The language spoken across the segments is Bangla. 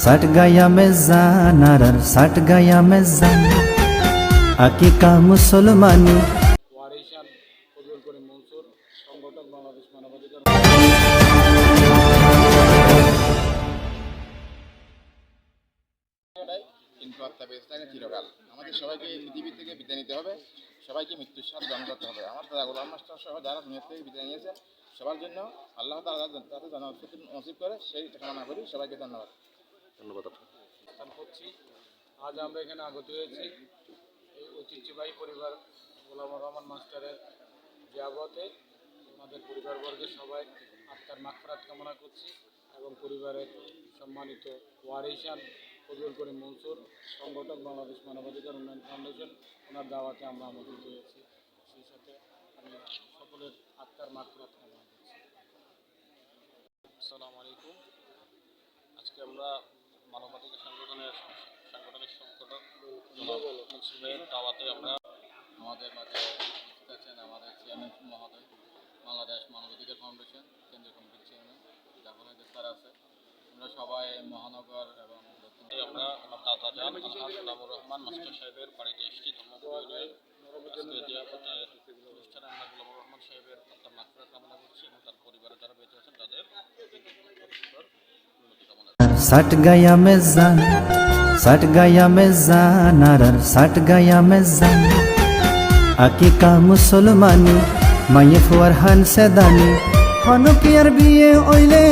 सट गया मैं जानार सट गया मैं जान আকিকা মুসলমানি ওয়ারিশান ফজল করিম মনসুর সংগঠক বাংলাদেশ মানবাধিকার কিন্তু আত্মা বেঁচে থাকে চিরকাল? আমাদের সবাইকে এই পৃথিবী থেকে বিদায় নিতে হবে। সবাইকে মৃত্যুর স্বাদ গ্রহণ করতে হবে। আমার দাদা গোলাম মাস্টার সহ যারা দুনিয়া থেকে বিদায় নিয়েছে সবার জন্য আল্লাহ তালা তাতে জানার নসিব করে সেই কামনা করি। সবাইকে ধন্যবাদ। স্থান করছি। আজ আমরা এখানে আগত হয়েছি এই ঐতিহ্যবাহী পরিবার গোলাম রহমান মাস্টারের জাবতে আমাদের পরিবারবর্গের সবাই আত্মার মাকফরাত কামনা করছি এবং পরিবারের সম্মানিত ওয়ারিশান ফজল করিম মনসুর সংগঠক বাংলাদেশ মানবাধিকার উন্নয়ন ফাউন্ডেশন ওনার দাওয়াতে আমরা আমন্ত্রিত হয়েছি। সেই সাথে আমি সকলের আত্মার মাকফরাত কামনা করছি। আসসালামু আলাইকুম। আজকে আমরা মানবাধিকার সংগঠনের সাংগঠনিক সংগঠক মুসলিমের দাওয়াতে আমরা আমাদের মাঝে উপস্থিত আছেন আমাদের চেয়ারম্যান মহোদয় বাংলাদেশ মানবাধিকার ফাউন্ডেশন কেন্দ্রীয় কমিটির চেয়ারম্যান জাফর হায়দার স্যার আছে। আমরা সবাই মহানগর এবং আমরা আমার দাদা যান আলহাজ গোলামুর রহমান মাস্টার সাহেবের বাড়িতে এসেছি ধর্মপুরে আজকে জিয়াপতে অনুষ্ঠানে আমরা গোলামুর রহমান সাহেবের আত্মার মাকফরাত কামনা করছি এবং তার পরিবারে যারা বেঁচে আছেন তাদের পরিবার উন্নতি কামনা করছি। सट गया मैं जान सट गया मैं जानार सट गया मैं जान আকিকা মুসলমানি মায়ে ফুয়ার হান সেদানি হনকিয়ার বিয়ে ওইলে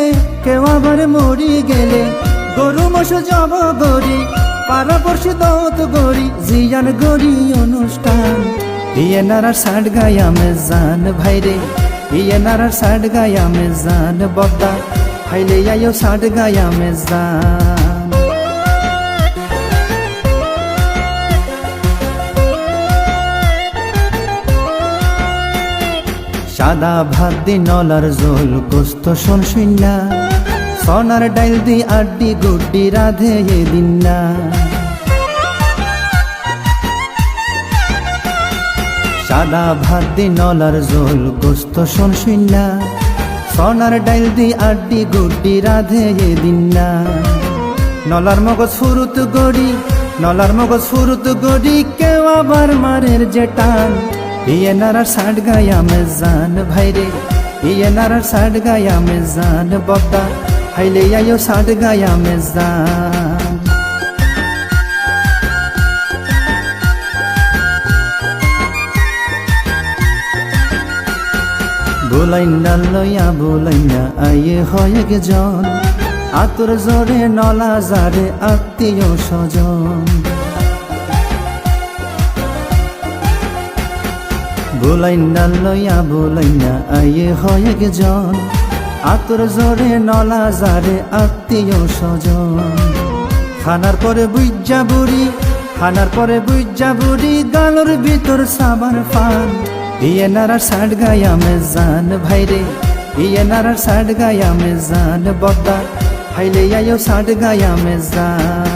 কেউ আবার মরি গেলে গরু মশ জব গরি পারা পড়শি দত গরি, জিয়ান গরি অনুষ্ঠান। ইয়ে নারার সাট গায়া মে জান ভাইরে ইয়ে নারার সাট গায়া মে জান বদ্দা হাইলে আয়ো সাট গায়া মে জান। সাদা ভাত দি নলার জোল, গোস্ত শোন শুননা সোনার ডাইল দি আড্ডি গুড্ডি রাধে এ দিন না। সাদা ভাত দি নলার জোল গোস্ত শোন শুননা সোনার ডাইল দি আড্ডি গুড্ডি রাধে এ দিন না। নলার মগজ ফুরুত গড়ি, নলার মগজ ফুরুত গড়ি, কেউ আবার মারের জেটান ইয়ে নারার সাট গায়া মে জান ভাইরে ইয়ে নারার সাট গায়া মে জান বদ্দা হাইলে আয়ো সাট গায়া মে জান বোলাইনা লইয়া বোলাইনা আয়ে হয় গে আতর জরে নলা যারে আত্মীয় স্বজন বোলাইনা লইয়া বোলাইনা আয়ে হয় গে জন আতর জরে নলা যারে আত্মীয় স্বজন। খানার পরে বুইজা বুড়ি খানার পরে বুইজা বুড়ি, গালোর ভিতর সাবার ফান। ইয়ে নারা সাট গায়া মে জান ভাইরে ইয়ে নারা সাট গায়া মে জান বদ্দা হাইলে আয়ো সাট গায়া মে জান